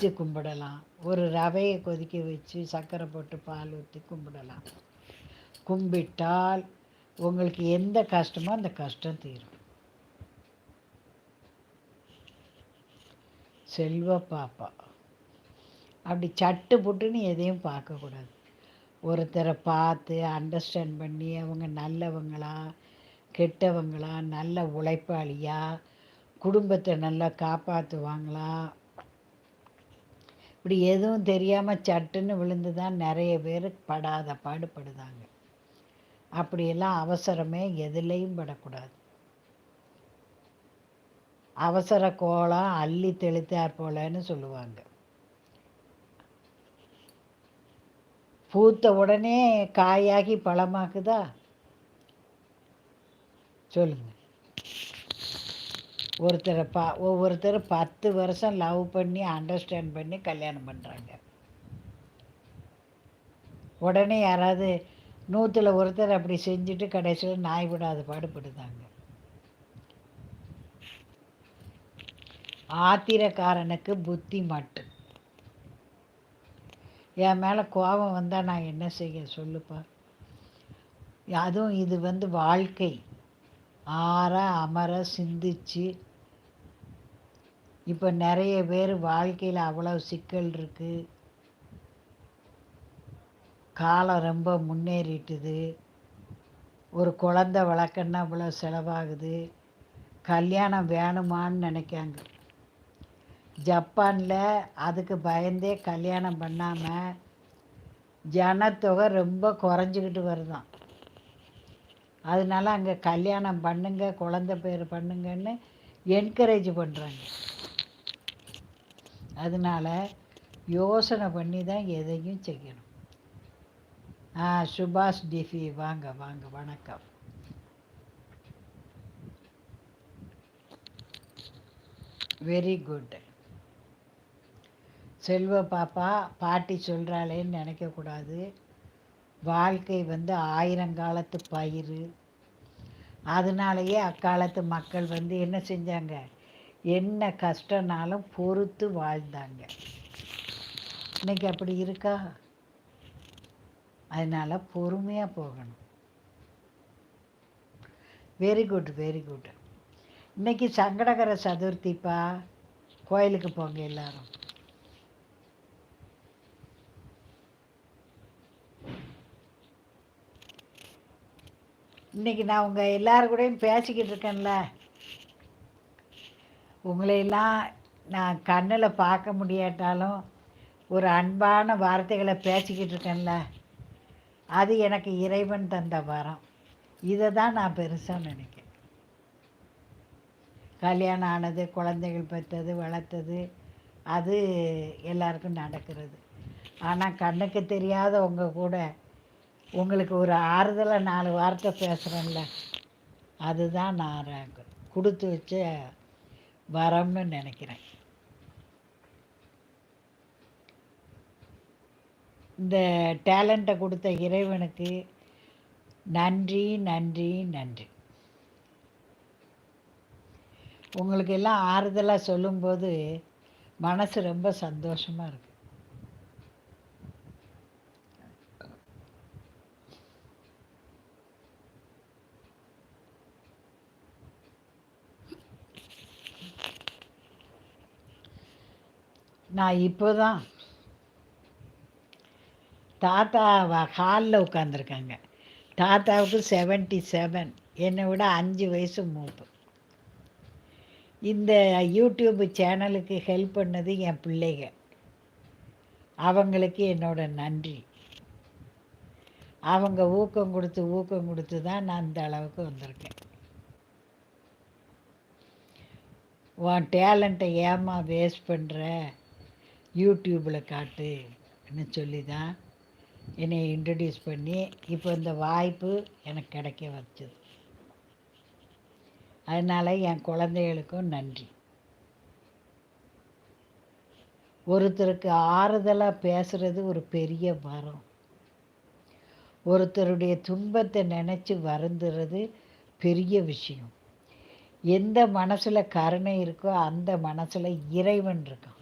வச்சு கும்பிடலாம். ஒரு ரவையை கொதிக்க வச்சு சர்க்கரை போட்டு பால் ஊற்றி கும்பிடலாம். கும்பிட்டால் உங்களுக்கு எந்த கஷ்டமோ அந்த கஷ்டம் தீரும். செல்வ பாப்பா. அப்படி சட்டு புட்டுன்னு எதையும் பார்க்கக்கூடாது ஒருத்தரை பார்த்து அண்டர்ஸ்டாண்ட் பண்ணி அவங்க நல்லவங்களா கெட்டவங்களா நல்ல உழைப்பாளியா குடும்பத்தை நல்லா காப்பாற்றுவாங்களா இப்படி எதுவும் தெரியாமல் சட்டுன்னு விழுந்து தான் நிறைய பேர் படாத பாடுபடுதாங்க. அப்படியெல்லாம் அவசரமே எதுலேயும் படக்கூடாது. அவசர கோலம் அள்ளி தெளித்தார் போலன்னு சொல்லுவாங்க. பூத்த உடனே காயாகி பழமாக்குதா? சொல்லுங்கள் ஒருத்தரை பா ஒவ்வொருத்தர் பத்து வருஷம் லவ் பண்ணி அண்டர்ஸ்டாண்ட் பண்ணி கல்யாணம் பண்ணுறாங்க உடனே யாராவது நூற்றில் ஒருத்தர் அப்படி செஞ்சுட்டு கடைசியில் நாய் விடாத பாடுபடுதாங்க. ஆத்திரக்காரனுக்கு புத்தி மட்டு. என் மேலே கோபம் வந்தால் நான் என்ன செய்ய சொல்லுப்பா? அதுவும் இது வந்து வாழ்க்கை. ஆற அமர சிந்திச்சு இப்போ நிறைய பேர் வாழ்க்கையில் அவ்வளோ சிக்கல் இருக்குது காலம் ரொம்ப முன்னேறிட்டுது. ஒரு குழந்த வளர்க்கன்னா இவ்வளோ செலவாகுது. கல்யாணம் வேணுமான்னு நினைக்காங்க. ஜப்பானில் அதுக்கு பயந்தே கல்யாணம் பண்ணாமல் ஜனத்தொகை ரொம்ப குறைஞ்சிக்கிட்டு வருதான். அதனால அங்கே கல்யாணம் பண்ணுங்க குழந்த பேர் பண்ணுங்கன்னு என்கரேஜ் பண்ணுறாங்க அதனால் யோசனை பண்ணி தான் எதையும் செய்யணும். ஆ சுபாஷ் டிஃபி வாங்க வாங்க வணக்கம். வெரி குட் செல்வ பாப்பா பாட்டி சொல்கிறாளேன்னு நினைக்கக்கூடாது. வாழ்க்கை வந்து ஆயிரங்காலத்து பயிர் அதனாலேயே அக்காலத்து மக்கள் வந்து என்ன செஞ்சாங்க? என்ன கஷ்டனாலும் பொறுத்து வாழ்ந்தாங்க. இன்னைக்கு அப்படி இருக்கா? அதனால் பொறுமையாக போகணும். வெரி குட் வெரி குட் இன்னைக்கு சங்கடகர சதுர்த்திப்பா? கோயிலுக்கு போங்க எல்லாரும். இன்னைக்கு நான் உங்கள் எல்லாரு கூடயும் பேசிக்கிட்டு இருக்கேன்ல. உங்களையெல்லாம் நான் கண்ணில் பார்க்க முடியாட்டாலும் ஒரு அன்பான வார்த்தைகளை பேசிக்கிட்டு இருக்கேன்ல. அது எனக்கு இறைவன் தந்த வரம். இதை தான் நான் பெருசாக நினைக்கிறேன். கல்யாணம் ஆனது குழந்தைகள் பெற்றது வளர்த்தது அது எல்லாருக்கும் நடக்கிறது. ஆனால் கண்ணுக்கு தெரியாத உங்கள் கூட உங்களுக்கு ஒரு ஆறுதலாக நாலு வார்த்தை பேசுகிறேன்ல அதுதான் நான் கொடுத்து வச்ச வரம்னு நினைக்கிறேன். இந்த டேலண்ட்டை கொடுத்த இறைவனுக்கு நன்றி நன்றி நன்றி. உங்களுக்கு எல்லாம் ஆறுதலாக சொல்லும்போது மனசு ரொம்ப சந்தோஷமாக இருக்குது நான் இப்போ தான் தாத்தா ஹாலில் உட்காந்துருக்காங்க தாத்தாவுக்கு செவன்ட்டி செவன் என்னை விட அஞ்சு வயசு மூப்பு. இந்த யூடியூப் சேனலுக்கு ஹெல்ப் பண்ணது என் பிள்ளைங்க. அவங்களுக்கு என்னோட நன்றி. அவங்க ஊக்கம் கொடுத்து ஊக்கம் கொடுத்து தான் நான் இந்த அளவுக்கு வந்திருக்கேன். உன் டேலண்ட்டை ஏமா வேஸ்ட் பண்ணுற யூடியூப்பில் காட்டுன்னு சொல்லி தான் என்னை இன்ட்ரடியூஸ் பண்ணி இப்போ இந்த வாய்ப்பு எனக்கு கிடைக்க வச்சது. அதனால் என் குழந்தைகளுக்கும் நன்றி. ஒருத்தருக்கு ஆறுதலாக பேசுகிறது ஒரு பெரிய வரம். ஒருத்தருடைய துன்பத்தை நினச்சி வருந்துறது பெரிய விஷயம். எந்த மனசில் கருணை இருக்கோ அந்த மனசில் இறைவன் இருக்கான்